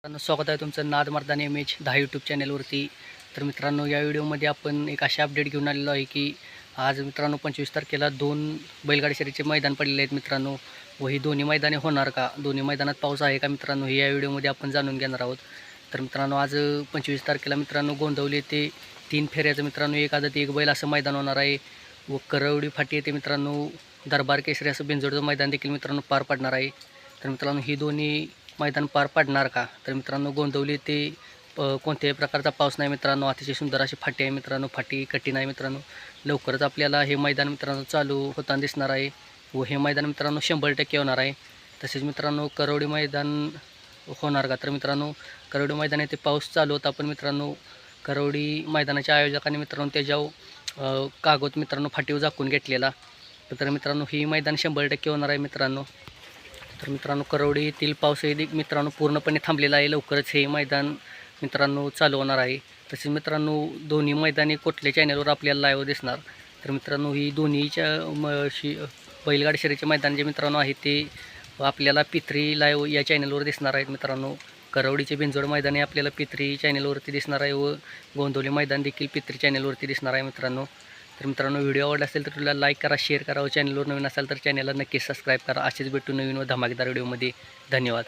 मित्रांनो स्वागत आहे तुमचं नाद मर्दानी एम एच दहा यूट्यूब चॅनलवरती तर मित्रांनो या व्हिडिओमध्ये आपण एक असे अपडेट घेऊन आलेलो आहे की आज मित्रांनो पंचवीस तारखेला दोन बैलगाडी शर्यतीचे मैदान पडलेले आहेत मित्रांनो. व ही दोन्ही मैदाने होणार का? दोन्ही मैदानात पाऊस आहे का मित्रांनो? हे या व्हिडिओमध्ये आपण जाणून घेणार आहोत. तर मित्रांनो आज पंचवीस तारखेला मित्रांनो गोंदवली ते तीन फेऱ्याचं मित्रांनो एक आदत एक बैल असं मैदान होणार आहे. व करवडी फाटी येते मित्रांनो दरबार केसरी असं बिंजोडचं मैदान देखील मित्रांनो पार पडणार आहे. तर मित्रांनो ही दोन्ही मैदान पार पाडणार का? तर मित्रांनो गोंदवली ते कोणत्याही प्रकारचा पाऊस नाही मित्रांनो. अतिशय सुंदर अशी फाटी आहे मित्रांनो. फाटी कठीण आहे मित्रांनो. लवकरच आपल्याला हे मैदान मित्रांनो चालू होताना दिसणार आहे व हे मैदान मित्रांनो शंभर टक्के होणार आहे. तसेच मित्रांनो करवडी मैदान होणार का? तर मित्रांनो करवडी मैदान येथे पाऊस चालू होता पण मित्रांनो करवडी मैदानाच्या आयोजकांनी मित्रांनो त्याच्यावर कागद मित्रांनो फाटीव झाकून घेतलेला. तर मित्रांनो ही मैदान शंभर टक्के होणार आहे मित्रांनो. तर मित्रांनो करवडी येथील मित्रांनो पूर्णपणे थांबलेला आहे. लवकरच हे मैदान मित्रांनो चालू होणार आहे. तसेच मित्रांनो दोन्ही मैदानी कुठल्या चॅनलवर आपल्याला लाईव्ह दिसणार? तर मित्रांनो ही दोन्हीच्या म शी बैलगाडी शरीरचे मैदान जे मित्रांनो आहे ते आपल्याला पित्री लाईव्ह या चॅनलवर दिसणार आहेत मित्रांनो. करवडीचे बिंजोड मैदान हे आपल्याला पित्री चॅनलवरती दिसणार आहे व गोंधोली मैदान देखील पित्री चॅनलवरती दिसणार आहे मित्रांनो. तर मित्रांनो व्हिडिओ आवडला असेल तर तुला लाईक करा शेअर करा. व चॅनलवर नवीन असाल तर चॅनलला नक्कीच सबस्क्राईब करा. असेच भेटू नवीन व धमाकेदार व्हिडिओमध्ये धन्यवाद.